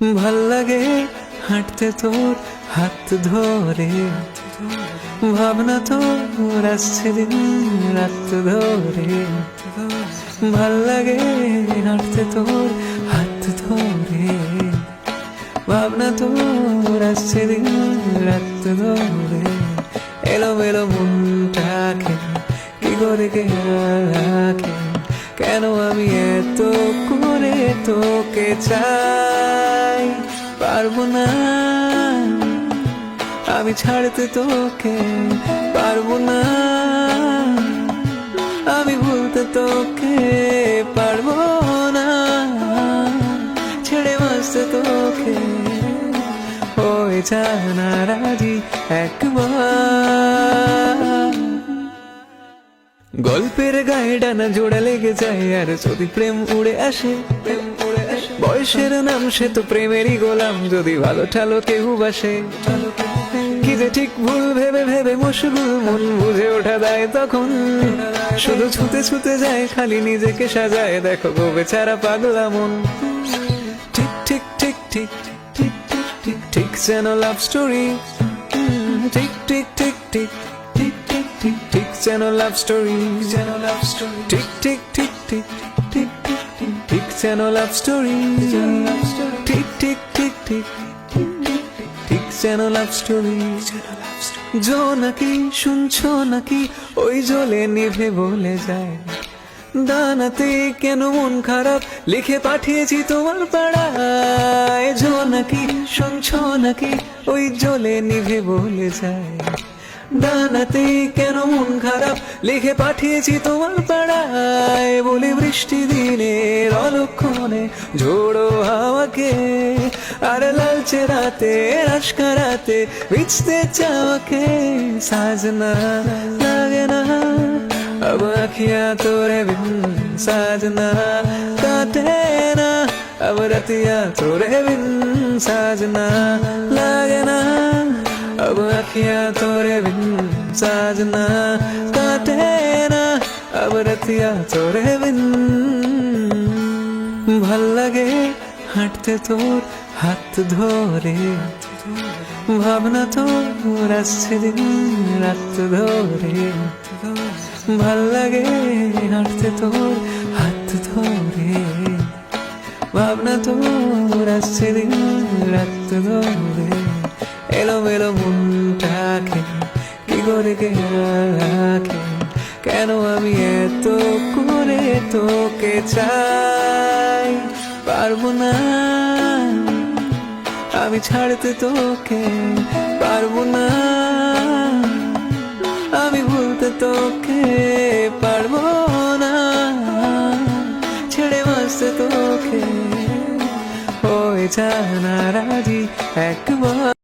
ভালো লাগে হাঁটতে তোর হাত ধরে। ভাবনা তোর আসছে দিন রাত ধরে। ভালো লাগে হাঁটতে তোর হাত ধরে। ভাবনা তোর আসছে দিন রাত ধরে। এলো মেলো মনটাকে কি করে কে কেন আমি এত তোকে চাই, পারব না। আমি ছাড়তে তোকে পারব না। আমি ভুলতে তোকে পারব না। ছেড়ে বাঁচতে তোকে ওই জানা রাজি একবার। গল্পের গায়ে ডানা জোড়া লেগে যায়, আর যদি প্রেম উড়ে আসে, প্রেম বয়সের নাম সে তো প্রেমেরই গোলাম যদি ভালো ঠালো কেউ বাসে কি যে ঠিক ভুল ভেবে ভেবে মশগুল মন বুঝে ওঠা দেয় তখন শুধু ছুতে ছুতে যায় খালি নিজেকে সাজায় দেখো গো বেচারা পাগলা মন ঠিক ঠিক ঠিক ঠিক ঠিক ঠিক ঠিক যেন লাভ স্টোরি ঠিক ঠিক ঠিক ঠিক ঠিক ঠিক ঠিক ঠিক যেন লাভ স্টোরি যেন লাভ স্টোরি ঠিক ঠিক ঠিক ঠিক যেন লাভ স্টোরি যেন লাভ স্টোরি ঠিক ঠিক ঠিক ঠিক ঠিক ঠিক ঠিক যেন লাভ স্টোরি জো নাকি শুনছো নাকি? ওই জলে নিভে বলে যায়। দানাতে কেন মন খারাপ? লিখে পাঠিয়েছি তোমার পাড়ায়। জো নাকি শুনছো নাকি? ওই জলে নিভে বলে যায়। দানাতে কেন মন খারাপ লিখে পাঠিয়েছি তোমার পাড়ায় বলে বৃষ্টি দিনের অলক্ষণে ঝোড়ো হাওয়াকে আর লালচে রাতে রাস্কা রাতে বিচতে চাওয়াকে সাজনা লাগে না अब अखियां तोरे बिन साजना काटे ना अब रतिया तोरे बिन साजना लागे ना अब अखियां तोरे बिन साजना काटे ना अब रतिया तोरे बिन ভাল লাগে হাঁটতে তোর হাত ধরে ভাবনা তোর আসছে দিন রাত ধরে ভাল লাগে হাঁটতে তোর হাত ধরে ভাবনা তোর আসছে দিন রাত ধরে এলো মেলো মনটাকে, কি করে রাখে? কেন আমি এত করে তোকে চাই? পারব না। আমি ছাড়তে তোকে পারব না। আমি ভুলতে তোকে পারব না। ছেড়ে বাঁচতে তোকে। ওই জানা রাজি, একবার।